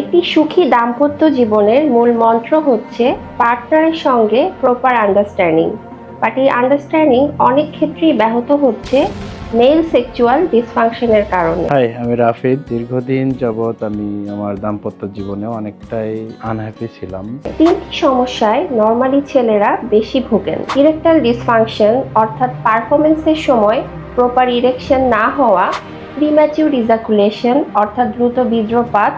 একটি সুখী দাম্পত্য জীবনের মূল মন্ত্র হচ্ছে পার্টনারের সঙ্গে প্রপার আন্ডারস্ট্যান্ডিং বাট এই আন্ডারস্ট্যান্ডিং অনেক ক্ষেত্রেই ব্যাহত হচ্ছে মেল সেক্সুয়াল ডিসফাংশনের কারণে। হাই আমি রাফিদ। দীর্ঘদিন যাবৎ আমি আমার দাম্পত্য জীবনে অনেকটাই আনহ্যাপি ছিলাম। তিনটি সমস্যায় নর্মালি ছেলেরা বেশি ভোগেন। ইরেকটাল ডিসফাংশন অর্থাৎ পারফরমেন্সের সময় প্রপার ইরেকশন না হওয়া প্রিম্যাচিউর ইজাকুলেশন অর্থাৎ দ্রুত বীর্যপাত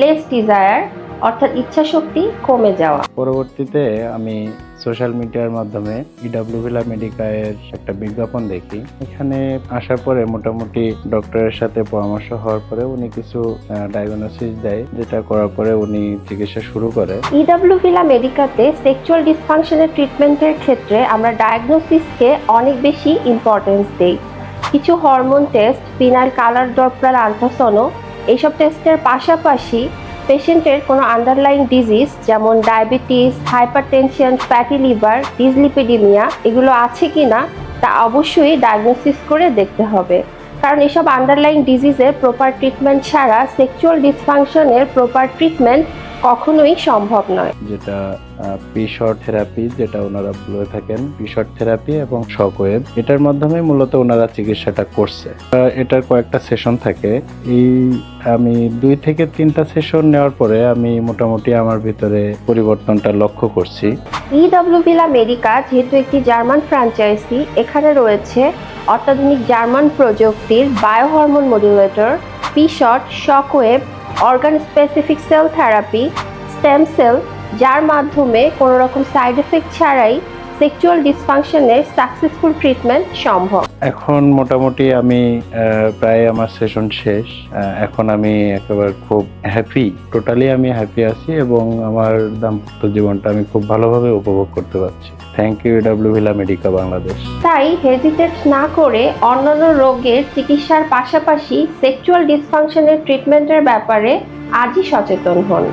লেস ডিজায়ার অর্থাৎ ইচ্ছাশক্তি কমে যাওয়া। পরবর্তীতে আমি সোশ্যাল মিডিয়ার মাধ্যমে ইডাব্লিউ ভিলা মেডিকায়ের একটা বিজ্ঞাপন দেখি। এখানে আসার পরে মোটামুটি ডক্টরের সাথে পরামর্শ হওয়ার পরে উনি কিছু ডায়াগনোসিস দেয় যেটা করার পরে উনি চিকিৎসা শুরু করে। ইডাব্লিউ ভিলা মেডিকাতে সেক্সুয়াল ডিসফাংশনের ট্রিটমেন্টের ক্ষেত্রে আমরা ডায়াগনোসিসকে অনেক বেশি ইম্পর্টেন্স দেই। কিছু hormone test phenyl colour Doppler আলট্রাসনো এইসব টেস্টের পাশাপাশি পেশেন্টের কোনো আন্ডারলাইন ডিজিজ যেমন diabetes hypertension fatty liver dyslipidemia এগুলো আছে কি না তা অবশ্যই ডায়াগনোসিস করে দেখতে হবে। কারণ এসব আন্ডারলাইন ডিজিজের প্রপার ট্রিটমেন্ট ছাড়া সেক্সুয়াল ডিসফাংশনের প্রপার ট্রিটমেন্ট কখনোই সম্ভব নয়। যেটা পিশর থেরাপি যেটা ওনারা বলে থাকেন পিশর থেরাপি এবং শকওয়েভ এটার মাধ্যমে মূলত ওনারা চিকিৎসাটা করছে। এটার কয়েকটা সেশন থাকে। এই আমি দুই থেকে তিনটা সেশন নেওয়ার পরে আমি মোটামুটি আমার ভিতরে পরিবর্তনটা লক্ষ্য করছি। ইডব্লিউ ভিলা মেডিকা যেহেতু একটি জার্মান ফ্র্যাঞ্চাইজি এখানে রয়েছে অত্যাধুনিক জার্মান প্রযুক্তির biohormone modulator পিশট shockwave organ specific cell therapy stem cell যার মাধ্যমে কোনো রকম সাইড এফেক্ট ছাড়াই সেক্সুয়াল ডিসফাংশনের সাকসেসফুল ট্রিটমেন্ট সম্ভব। এখন মোটামুটি আমি প্রায় আমার সেশন শেষ। এখন আমি একেবারে খুব হ্যাপি টোটালি আমি হ্যাপি আছি এবং আমার দাম্পত্য জীবনটা আমি খুব ভালোভাবে উপভোগ করতে পারছি। Thank you W Villa Medica Bangladesh তাই হেজিটেট না করে অন্যান্য রোগের চিকিৎসার পাশাপাশি সেক্সুয়াল ডিসফাংশনের ট্রিটমেন্টের ব্যাপারে আজই সচেতন হন।